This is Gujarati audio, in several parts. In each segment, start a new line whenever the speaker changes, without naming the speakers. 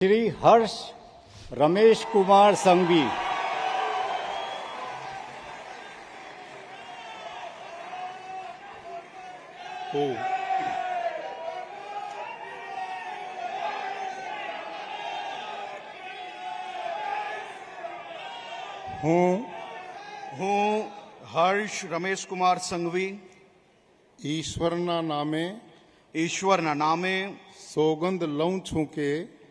શ્રી હર્ષ રમેશ કુમાર સંઘવી
હું હું
હું હર્ષ રમેશકુમાર સંઘવી
ઈશ્વરના નામે
ઈશ્વરના નામે
સોગંદ લઉં છું કે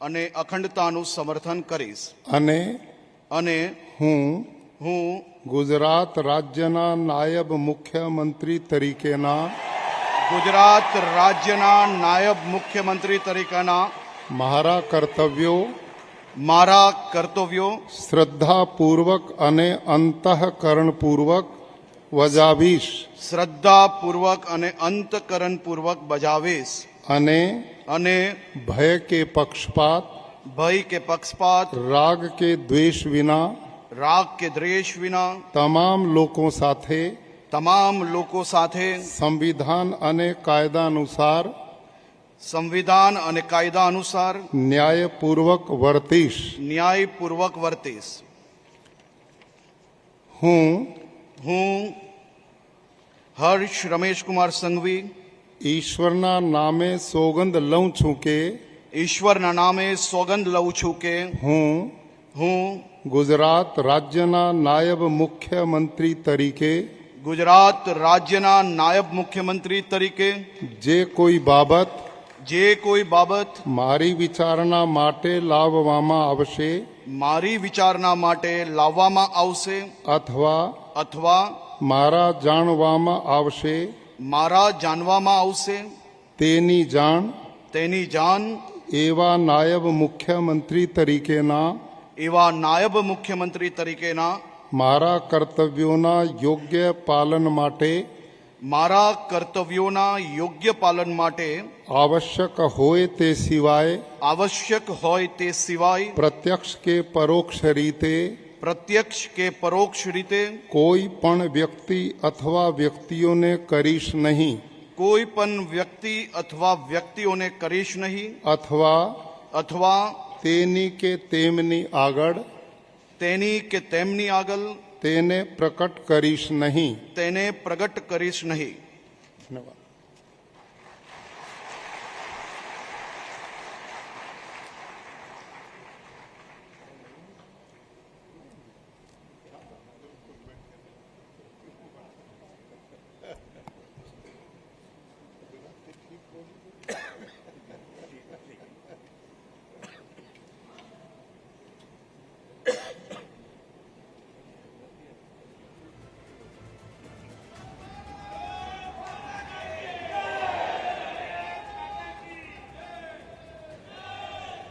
અને અખંડતાનું સમર્થન કરીશ.
અને
અને
હું
હું
ગુજરાત રાજ્યના નાયબ મુખ્યમંત્રી તરીકેના
ગુજરાત રાજ્યના નાયબ મુખ્યમંત્રી તરીકેના
મારા કર્તવ્યો
મારા કર્તવ્યો
શ્રદ્ધાપૂર્વક અને અંતઃકરણપૂર્વક વજાવીશ.
શ્રદ્ધાપૂર્વક અને અંતકરણપૂર્વક બજાવીશ.
અને
અને
ભય કે પક્ષપાત
ભય કે પક્ષપાત
રાગ કે દ્વેષ વિના
રાગ કે દ્વેષ વિના
તમામ લોકો સાથે
તમામ લોકો સાથે
સંવિધાન અને કાયદા અનુસાર
સંવિધાન અને કાયદા અનુસાર
ન્યાયપૂર્વક વર્તીશ
ન્યાયપૂર્વક વર્તીશ
હું
હું હર્ષ રમેશકુમાર સંઘવી
ઈશ્વરના નામે સોગંદ લઉં છું કે
ઈશ્વરના નામે સોગંદ લઉં છું કે
હું
હું
ગુજરાત રાજ્યના નાયબ મુખ્યમંત્રી તરીકે
ગુજરાત રાજ્યના નાયબ મુખ્યમંત્રી તરીકે
જે કોઈ બાબત
જે કોઈ બાબત
મારી વિચારણા માટે લાવવામાં આવશે
મારી વિચારણા માટે લાવવામાં આવશે
અથવા
અથવા
મારા જાણવામાં આવશે
મારા જાણવામાં આવશે.
તેની જાણ
તેની જાણ
એવા નાયબ મુખ્યમંત્રી તરીકેના
એવા નાયબ મુખ્યમંત્રી તરીકેના
મારા કર્તવ્યોના યોગ્ય પાલન માટે
મારા કર્તવ્યોના યોગ્ય પાલન માટે
આવશ્યક હોય તે સિવાય
આવશ્યક હોય તે સિવાય
પ્રત્યક્ષ કે પરોક્ષ રીતે
પ્રત્યક્ષ કે પરોક્ષ રીતે?
કોઈ પણ વ્યક્તિ અથવા વ્યક્તિઓને કરીશ નહીં.
કોઈ પણ વ્યક્તિ અથવા વ્યક્તિઓને કરીશ નહીં?
અથવા
અથવા
તેની કે તેમની આગળ?
તેની કે તેમની આગળ?
તેને પ્રકટ કરીશ નહીં.
તેને પ્રગટ કરીશ નહીં.
ધન્યવાદ.